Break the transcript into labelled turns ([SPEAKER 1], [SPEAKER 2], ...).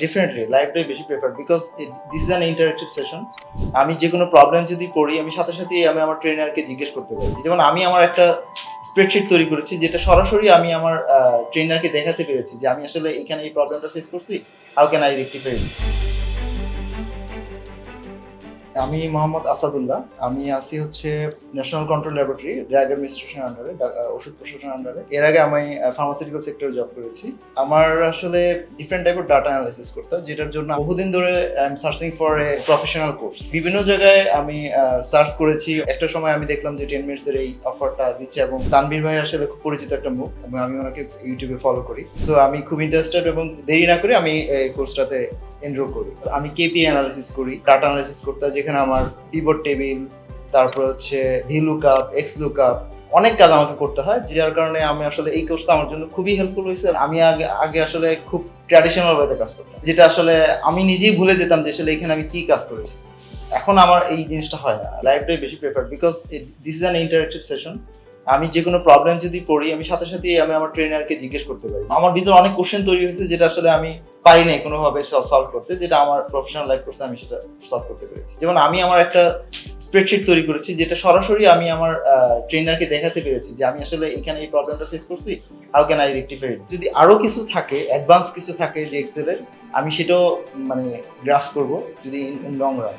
[SPEAKER 1] Definitely লাইভটাই বেশি prefer because this is an session আমি যে কোনো প্রবলেম যদি পড়ি আমি সাথে সাথে আমি আমার ট্রেনারকে জিজ্ঞেস করতে পারি। যেমন আমি আমার একটা স্প্রেডশিট তৈরি করেছি, যেটা সরাসরি আমি আমার ট্রেনারকে দেখাতে পেরেছি যে আমি আসলে এখানে এই প্রবলেমটা ফেস করছি হাউ ক্যান আই রেক্টিফাই আমি মোহাম্মদ আসাদুল্লাহ। আমি আছি হচ্ছে national control laboratory drug administration আন্ডারে ওষুধ প্রশাসন আন্ডারে এর আগে আমি ফার্মাসিউটিক্যাল সেক্টরে জব করেছি। আমার আসলে ডিফারেন্ট টাইপের ডাটা অ্যানালাইসিস করতে হয়, যেটার জন্য বহুদিন ধরে I am searching for a professional course বিভিন্ন জায়গায় আমি সার্চ করেছি। একটা সময় আমি দেখলাম যে টেন মিনিটসের এই অফারটা দিচ্ছে এবং তানবীর ভাই আসলে খুব পরিচিত একটা মুখ এবং আমি ওনাকে ইউটিউবে ফলো করি। সো আমি খুব ইন্টারেস্টেড এবং দেরি না করে আমি এই কোর্সটাতে এনরোল করি। আমি কেপি অ্যানালিসিস করি ডাটা অ্যানালিসিস করতে যেখানে আমার পিভট টেবিল তারপর হচ্ছে ভি লুকআপ এক্স লুকআপ অনেক কাজ আমাকে করতে হয়, যার কারণে আমি আসলে এই কোর্সটা আমার জন্য খুবই হেল্পফুল হয়েছে। আমি আগে আগে আসলে খুব ট্র্যাডিশনাল ওয়েতে কাজ করতাম, যেটা আসলে আমি নিজেই ভুলে যেতাম যে আসলে এখানে আমি কি কাজ করেছি। এখন আমার এই জিনিসটা হয় না লাইভটাই বেশি prefer because this is an interactive session আমি যে কোনো প্রবলেম যদি পড়ি আমি সাথে সাথেই আমি আমার ট্রেনারকে জিজ্ঞেস করতে পারি। আমার ভিতরে অনেক কোশ্চেন তৈরি হয়েছে যেটা আসলে আমি পারি নাই কোনোভাবে সলভ করতে, যেটা আমার প্রফেশনাল লাইফ কোর্সে আমি সেটা সলভ করতে পেরেছি। যেমন আমি আমার একটা স্প্রেডশিট তৈরি করেছি, যেটা সরাসরি আমি আমার ট্রেনারকে দেখাতে পেরেছি যে আমি আসলে এখানে এই প্রবলেমটা ফেস করছি হাউ ক্যান আই রেক্টিফাই যদি আরও কিছু থাকে অ্যাডভান্স কিছু থাকে যে এক্সেলের আমি সেটাও মানে গ্রাফস করব, যদি ইন লং রান